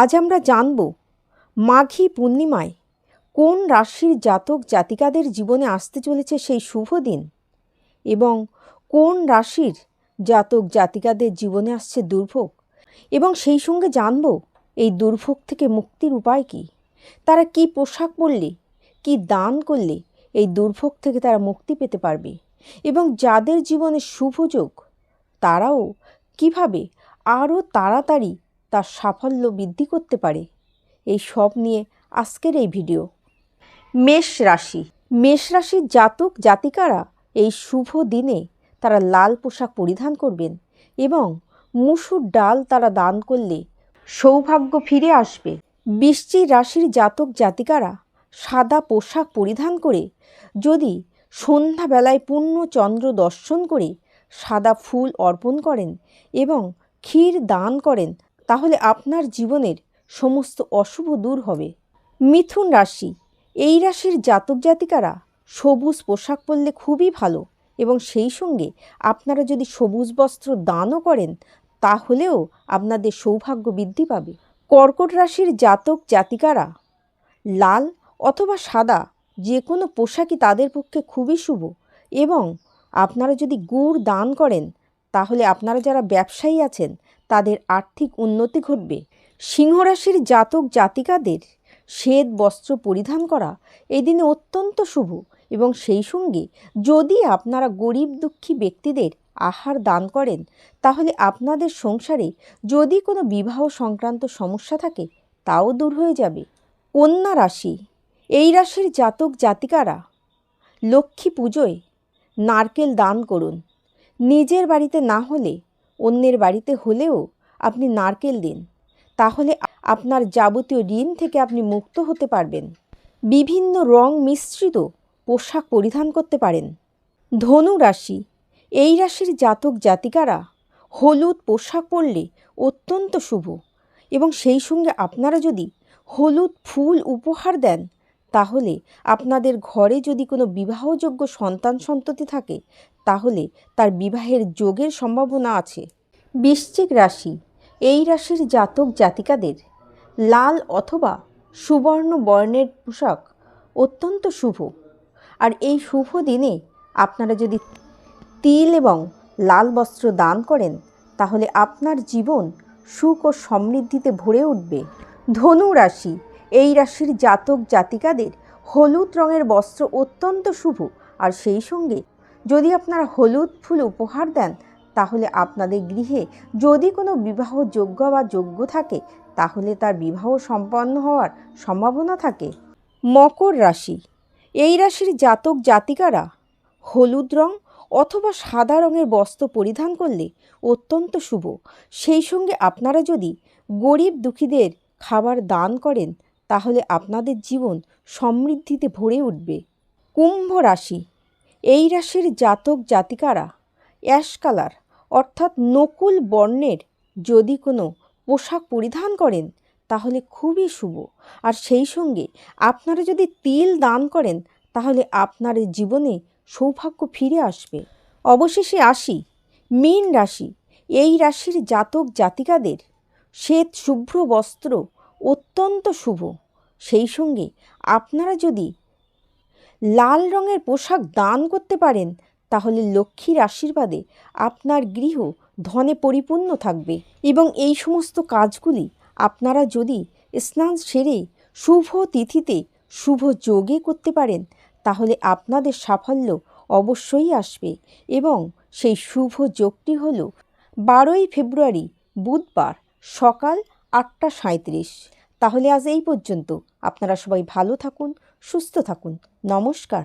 আজ আমরা জানব মাঘী পূর্ণিমায় কোন রাশির জাতক জাতিকাদের জীবনে আসতে চলেছে সেই শুভ দিন এবং কোন রাশির জাতক জাতিকাদের জীবনে আসছে দুর্ভোগ এবং সেই সঙ্গে জানব এই দুর্ভোগ থেকে মুক্তির উপায় কী? তারা কি পোশাক পরলে, কি দান করলে এই দুর্ভোগ থেকে তারা মুক্তি পেতে পারবে এবং যাদের জীবনে শুভ যোগ, তারাও কীভাবে আরও তাড়াতাড়ি তার সাফল্য বৃদ্ধি করতে পারে। এই সব নিয়ে আজকের এই ভিডিও। মেষ রাশি। মেষ রাশির জাতক জাতিকারা এই শুভ দিনে তারা লাল পোশাক পরিধান করবেন এবং মুসুর ডাল তারা দান করলে সৌভাগ্য ফিরে আসবে। বৃশ্চিক রাশির জাতক জাতিকারা সাদা পোশাক পরিধান করে যদি সন্ধ্যাবেলায় পূর্ণ চন্দ্র দর্শন করে সাদা ফুল অর্পণ করেন এবং ক্ষীর দান করেন তাহলে আপনার জীবনের সমস্ত অশুভ দূর হবে। মিথুন রাশি, এই রাশির জাতক জাতিকারা সবুজ পোশাক পরলে খুবই ভালো এবং সেই সঙ্গে আপনারা যদি সবুজ বস্ত্র দানও করেন, তাহলেও আপনাদের সৌভাগ্য বৃদ্ধি পাবে। কর্কট রাশির জাতক জাতিকারা লাল অথবা সাদা যে কোনো পোশাকই তাদের পক্ষে খুবই শুভ এবং আপনারা যদি গুড় দান করেন তাহলে আপনারা যারা ব্যবসায়ী আছেন, তাদের আর্থিক উন্নতি ঘটবে। সিংহরাশির জাতক জাতিকাদের শ্বেত বস্ত্র পরিধান করা এই দিনে অত্যন্ত শুভ এবং সেই সঙ্গে যদি আপনারা গরিব দুঃখী ব্যক্তিদের আহার দান করেন, তাহলে আপনাদের সংসারে যদি কোনো বিবাহ সংক্রান্ত সমস্যা থাকে, তাও দূর হয়ে যাবে। কন্যা রাশি, এই রাশির জাতক জাতিকারা লক্ষ্মী পুজোয় নারকেল দান করুন। নিজের বাড়িতে না হলে, অন্যের বাড়িতে হলেও আপনি নারকেল দিন। তাহলে আপনার যাবতীয় ঋণ থেকে আপনি মুক্ত হতে পারবেন। বিভিন্ন রং মিশ্রিত পোশাক পরিধান করতে পারেন। ধনু রাশি, এই রাশির জাতক জাতিকারা হলুদ পোশাক পরলে অত্যন্ত শুভ এবং সেই সঙ্গে আপনারা যদি হলুদ ফুল উপহার দেন তাহলে আপনাদের ঘরে যদি কোনো বিবাহযোগ্য সন্তান সন্ততি থাকে, তাহলে তার বিবাহের যোগের সম্ভাবনা আছে। বৃশ্চিক রাশি, এই রাশির জাতক জাতিকাদের লাল অথবা সুবর্ণ বর্ণের পোশাক অত্যন্ত শুভ। আর এই শুভ দিনে আপনারা যদি তিল এবং লাল বস্ত্র দান করেন, তাহলে আপনার জীবন সুখ ও সমৃদ্ধিতে ভরে উঠবে। ধনু রাশি এই রাশির জাতক জাতিকাদের হলুদ রঙের বস্ত্র অত্যন্ত শুভ। আর সেই সঙ্গে যদি আপনারা হলুদ ফুল উপহার দেন, তাহলে আপনাদের গৃহে যদি কোনো বিবাহ যোগ্য বা যোগ্য থাকে, তাহলে তার বিবাহ সম্পন্ন হওয়ার সম্ভাবনা থাকে। মকর রাশি। এই রাশির জাতক জাতিকারা হলুদ রং অথবা সাদা রঙের বস্ত্র পরিধান করলে অত্যন্ত শুভ। সেই সঙ্গে আপনারা যদি গরিব দুঃখীদের খাবার দান করেন তাহলে আপনাদের জীবন সমৃদ্ধিতে ভরে উঠবে। কুম্ভ রাশি, এই রাশির জাতক জাতিকারা অ্যাশ কালার, অর্থাৎ নকুল বর্ণের যদি কোনো পোশাক পরিধান করেন, তাহলে খুবই শুভ। আর সেই সঙ্গে আপনারা যদি তিল দান করেন, তাহলে আপনার জীবনে সৌভাগ্য ফিরে আসবে। অবশেষে আসি, মীন রাশি, এই রাশির জাতক জাতিকাদের শ্বেত শুভ্র বস্ত্র অত্যন্ত শুভ। সেই সঙ্গে আপনারা যদি লাল রঙের পোশাক দান করতে পারেন, তাহলে লক্ষ্মীর আশীর্বাদে আপনার গৃহ ধনে পরিপূর্ণ থাকবে এবং এই সমস্ত কাজগুলি আপনারা যদি স্নান সেরে শুভ তিথিতে শুভ যোগে করতে পারেন, তাহলে আপনাদের সাফল্য অবশ্যই আসবে এবং সেই শুভ যোগটি হল বারোই ফেব্রুয়ারি বুধবার সকাল আটটা সাঁত্রিশ তাহলে আজ এই পর্যন্ত। আপনারা সবাই ভালো থাকুন সুস্থ থাকুন। নমস্কার।